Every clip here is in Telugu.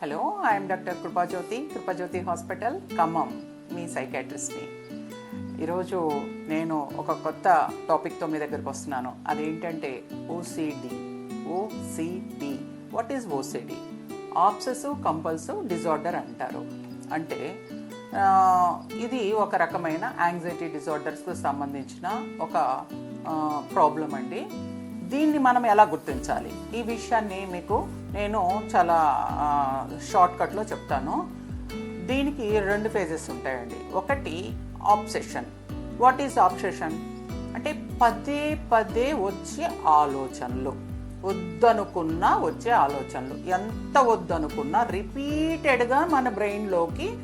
Hello I'm doctor Krupajyothi Krupajyothi hospital Khammam మీ సైకాట్రిస్ట్ని ఈరోజు నేను ఒక కొత్త టాపిక్తో మీ దగ్గరకు వస్తున్నాను. అదేంటంటే OCD OCD what is OCD obsessive compulsive disorder అంటారు. అంటే ఇది ఒక రకమైన యాంగ్జైటీ డిజార్డర్స్కు సంబంధించిన ఒక ప్రాబ్లం అండి. దీన్ని మనం ఎలా గుర్తించాలి? ఈ విషయాన్ని మీకు నేను చాలా షార్ట్కట్లో చెప్తాను. దీనికి రెండు ఫేజెస్ ఉంటాయండి. ఒకటి ఆబ్సెషన్ వాట్ ఈజ్ ఆబ్సెషన్ అంటే పదే పదే వచ్చే ఆలోచనలు. వద్దనుకున్నా వచ్చే ఆలోచనలు. ఎంత వద్దనుకున్నా రిపీటెడ్గా మన బ్రెయిన్లోకి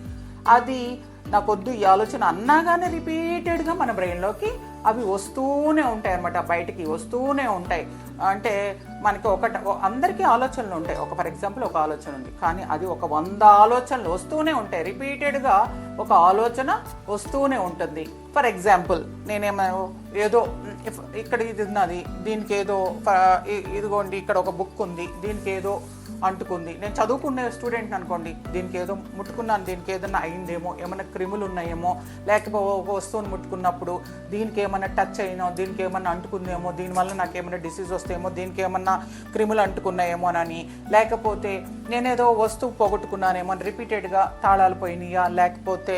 అది నాకు వద్దు ఈ ఆలోచన అన్నాగానే రిపీటెడ్గా మన బ్రెయిన్లోకి అవి వస్తూనే ఉంటాయి అనమాట బయటికి వస్తూనే ఉంటాయి. అంటే మనకి ఒకట అందరికీ ఆలోచనలు ఉంటాయి. ఒక ఫర్ ఎగ్జాంపుల్ ఒక ఆలోచన ఉంది. కానీ అది ఒక వంద ఆలోచనలు వస్తూనే ఉంటాయి. రిపీటెడ్గా ఒక ఆలోచన వస్తూనే ఉంటుంది. ఫర్ ఎగ్జాంపుల్ నేనేమో ఏదో ఇఫ్ ఇక్కడ ఇది ఉన్నది దీనికి ఏదో ఫ- ఇదిగోండి ఇక్కడ ఒక బుక్ ఉంది దీనికి ఏదో అంటుకుంది. నేను చదువుకునే స్టూడెంట్ అనుకోండి దీనికి ఏదో ముట్టుకున్నాను దీనికి ఏదైనా అయిందేమో ఏమైనా క్రిములు ఉన్నాయేమో లేకపోతే ఒక వస్తువుని ముట్టుకున్నప్పుడు దీనికి ఏమైనా టచ్ అయినో దీనికి ఏమైనా అంటుకుందేమో దీనివల్ల నాకు ఏమైనా డిసీజ్ వస్తేమో దీనికి ఏమన్నా క్రిములు అంటుకున్నాయేమోనని లేకపోతే నేనేదో వస్తువు పోగొట్టుకున్నానేమో అని రిపీటెడ్గా తాళాలు పోయినాయా లేకపోతే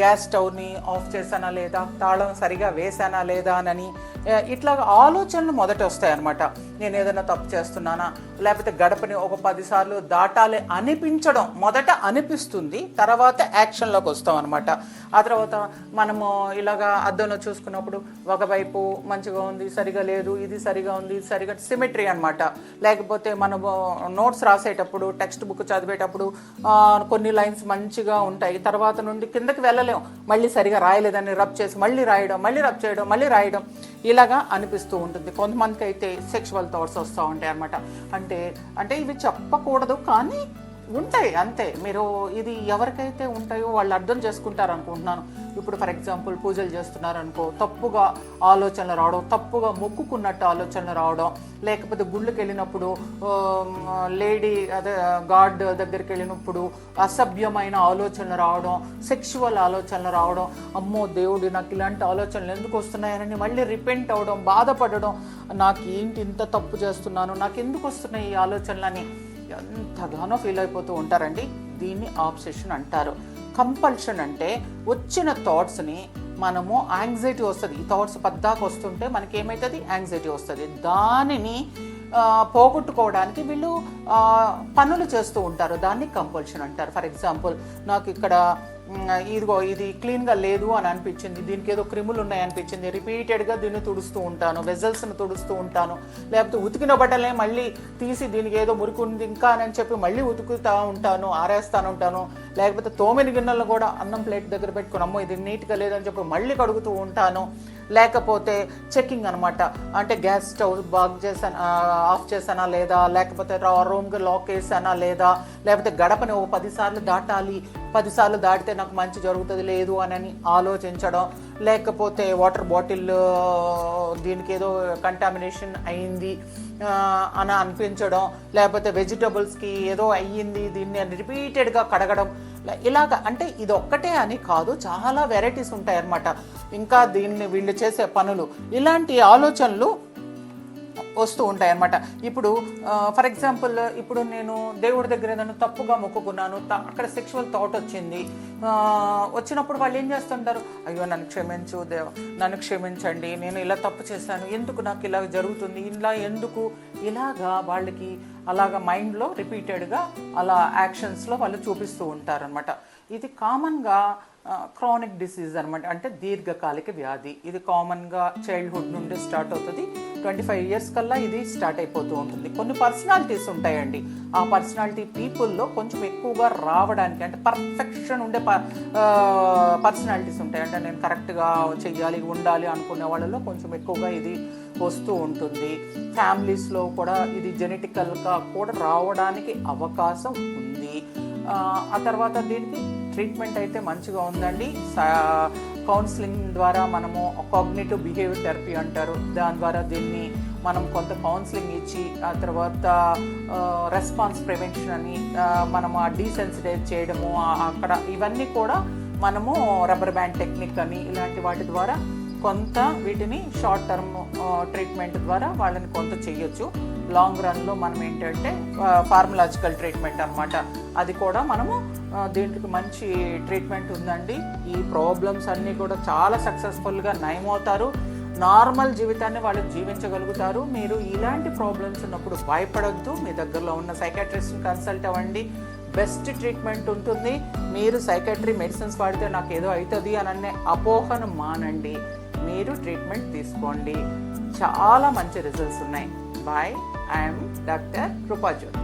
గ్యాస్ స్టవ్ని ఆఫ్ చేశానా లేదా తాళం సరిగా వేసానా లేదా అని ఇట్లా ఆలోచనలు మొదట వస్తాయన్నమాట. నేను ఏదైనా తప్పు చేస్తున్నానా? లేకపోతే గడపని ఒక పదిసార్లు దాటాలి అనిపించడం మొదట అనిపిస్తుంది. తర్వాత యాక్షన్లోకి వస్తాం అనమాట ఆ తర్వాత మనము ఇలాగా అద్దంలో చూసుకున్నప్పుడు ఒకవైపు మంచిగా ఉంది సరిగా లేదు ఇది సరిగా ఉంది ఇది సరిగా సిమెట్రీ అనమాట లేకపోతే మనము నోట్స్ రాసేటప్పుడు టెక్స్ట్ బుక్ చదివేటప్పుడు కొన్ని లైన్స్ మంచిగా ఉంటాయి. తర్వాత నుండి కిందకి వెళ్ళలేం. మళ్ళీ సరిగా రాయలేదని రబ్ చేసి మళ్ళీ రాయడం మళ్ళీ రబ్ చేయడం మళ్ళీ రాయడం. ఇలాగా అనిపిస్తూ ఉంటుంది. కొంతమందికి అయితే సెక్షువల్ థాట్స్ వస్తూ ఉంటాయి అనమాట అంటే అంటే ఇవి చెప్పకూడదు కానీ ఉంటాయి అంతే. మీరు ఇది ఎవరికైతే ఉంటాయో వాళ్ళు అర్థం చేసుకుంటారు అనుకుంటున్నాను ఇప్పుడు ఫర్ ఎగ్జాంపుల్ పూజలు చేస్తున్నారు అనుకో తప్పుగా ఆలోచనలు రావడం తప్పుగా మొక్కుకున్నట్టు ఆలోచనలు రావడం లేకపోతే గుళ్ళకి వెళ్ళినప్పుడు లేడీ అదే గాడ్ దగ్గరికి వెళ్ళినప్పుడు అసభ్యమైన ఆలోచనలు రావడం సెక్షువల్ ఆలోచనలు రావడం అమ్మో దేవుడు నాకు ఇలాంటి ఆలోచనలు ఎందుకు వస్తున్నాయని మళ్ళీ రిపెంట్ అవడం బాధపడడం నాకు ఏంటి ఇంత తప్పు చేస్తున్నాను నాకు ఎందుకు వస్తున్నాయి ఈ ఆలోచనలని ఎంతగానో ఫీల్ అయిపోతూ ఉంటారండి. దీన్ని ఆబ్సెషన్ అంటారు. కంపల్షన్ అంటే వచ్చిన థాట్స్ని మనము యాంగ్జైటీ వస్తుంది. ఈ థాట్స్ పద్దాకు వస్తుంటే మనకి ఏమవుతుంది యాంగ్జైటీ వస్తుంది. దానిని పోగొట్టుకోవడానికి వీళ్ళు పనులు చేస్తూ ఉంటారు. దాన్ని కంపల్షన్ అంటారు. ఫర్ ఎగ్జాంపుల్ నాకు ఇక్కడ ఇదిగో ఇది క్లీన్గా లేదు అని అనిపించింది. దీనికి ఏదో క్రిములు ఉన్నాయి అనిపించింది రిపీటెడ్గా దీన్ని తుడుస్తూ ఉంటాను వెజల్స్ని తుడుస్తూ ఉంటాను. లేకపోతే ఉతికిన బట్టలే మళ్ళీ తీసి దీనికి ఏదో మురికి ఉంది ఇంకా అని చెప్పి మళ్ళీ ఉతుకుతా ఉంటాను ఆరేస్తాను ఉంటాను. లేకపోతే తోమిన గిన్నెలను కూడా అన్నం ప్లేట్ దగ్గర పెట్టుకుని అమ్మో ఇది నీట్గా లేదని చెప్పి మళ్ళీ కడుగుతూ ఉంటాను. లేకపోతే చెకింగ్ అనమాట అంటే గ్యాస్ స్టవ్ బాగ్ చేసానా ఆఫ్ చేసానా లేదా లేకపోతే రూమ్కి లాక్ వేసానా లేదా లేకపోతే గడపని ఓ పదిసార్లు దాటాలి పదిసార్లు దాటితే నాకు మంచి జరుగుతుంది లేదు అని ఆలోచించడం లేకపోతే వాటర్ బాటిల్ దీనికి ఏదో కంటామినేషన్ అయింది అని అనిపించడం లేకపోతే వెజిటబుల్స్కి ఏదో అయ్యింది దీన్ని రిపీటెడ్గా కడగడం ఇలాగ. అంటే ఇది ఒక్కటే అని కాదు చాలా వెరైటీస్ ఉంటాయన్నమాట. ఇంకా దీన్ని వీళ్ళు చేసే పనులు. ఇలాంటి ఆలోచనలు వస్తూ ఉంటాయి అన్నమాట ఇప్పుడు ఫర్ ఎగ్జాంపుల్ ఇప్పుడు నేను దేవుడి దగ్గర ఏదైనా తప్పుగా మొక్కుకున్నాను అక్కడ సెక్షువల్ థాట్ వచ్చింది వచ్చినప్పుడు వాళ్ళు ఏం చేస్తుంటారు? అయ్యో నన్ను క్షమించు దేవ నన్ను క్షమించండి నేను ఇలా తప్పు చేశాను ఎందుకు నాకు ఇలా జరుగుతుంది ఇలా ఎందుకు? ఇలాగా వాళ్ళకి అలాగా మైండ్లో రిపీటెడ్గా అలా యాక్షన్స్లో వాళ్ళు చూపిస్తూ ఉంటారనమాట ఇది కామన్గా క్రానిక్ డిసీజ్ అనమాట అంటే దీర్ఘకాలిక వ్యాధి. ఇది కామన్గా చైల్డ్హుడ్ నుండి స్టార్ట్ అవుతుంది. ట్వంటీ ఫైవ్ ఇయర్స్ కల్లా ఇది స్టార్ట్ అయిపోతూ ఉంటుంది. కొన్ని పర్సనాలిటీస్ ఉంటాయండి. ఆ పర్సనాలిటీ పీపుల్లో కొంచెం ఎక్కువగా రావడానికి అంటే పర్ఫెక్షన్ ఉండే పర్సనాలిటీస్ ఉంటాయి. అంటే నేను కరెక్ట్గా చెయ్యాలి ఉండాలి అనుకునే వాళ్ళలో కొంచెం ఎక్కువగా ఇది వస్తూ ఉంటుంది. ఫ్యామిలీస్లో కూడా ఇది జెనెటికల్గా కూడా రావడానికి అవకాశం ఉంది. ఆ, తర్వాత దీనికి ట్రీట్మెంట్ అయితే మంచిగా ఉందండి. సా- కౌన్సిలింగ్ ద్వారా మనము కాగ్నేటివ్ బిహేవియర్ థెరపీ అంటారు. దాని ద్వారా దీన్ని మనం కొంత కౌన్సిలింగ్ ఇచ్చి ఆ తర్వాత రెస్పాన్స్ ప్రివెన్షన్ అని మనము ఆ డీసెన్సిటైజ్ చేయడము అక్కడ ఇవన్నీ కూడా మనము రబ్బర్ బ్యాండ్ టెక్నిక్ అని ఇలాంటి వాటి ద్వారా కొంత వీటిని షార్ట్ టర్మ్ ట్రీట్మెంట్ ద్వారా వాళ్ళని కొంత చేయొచ్చు లాంగ్ రన్లో మనం ఏంటంటే ఫార్మలాజికల్ ట్రీట్మెంట్ అన్నమాట. అది కూడా మనము ఆ, మంచి ట్రీట్మెంట్ ఉందండి. ఈ ప్రాబ్లమ్స్ అన్నీ కూడా చాలా సక్సెస్ఫుల్గా నయమవుతారు నార్మల్ జీవితాన్ని వాళ్ళు జీవించగలుగుతారు. మీరు ఇలాంటి ప్రాబ్లమ్స్ ఉన్నప్పుడు భయపడొద్దు. మీ దగ్గరలో ఉన్న సైకాట్రిస్ట్ని కన్సల్ట్ అవ్వండి. బెస్ట్ ట్రీట్మెంట్ ఉంటుంది. మీరు సైకాట్రీ మెడిసిన్స్ వాడితే నాకు ఏదో అవుతుంది అని అనే అపోహను మానండి. మీరు ట్రీట్మెంట్ తీసుకోండి. చాలా మంచి రిజల్ట్స్ ఉన్నాయి. బాయ్. I'm doctor Krupajyothi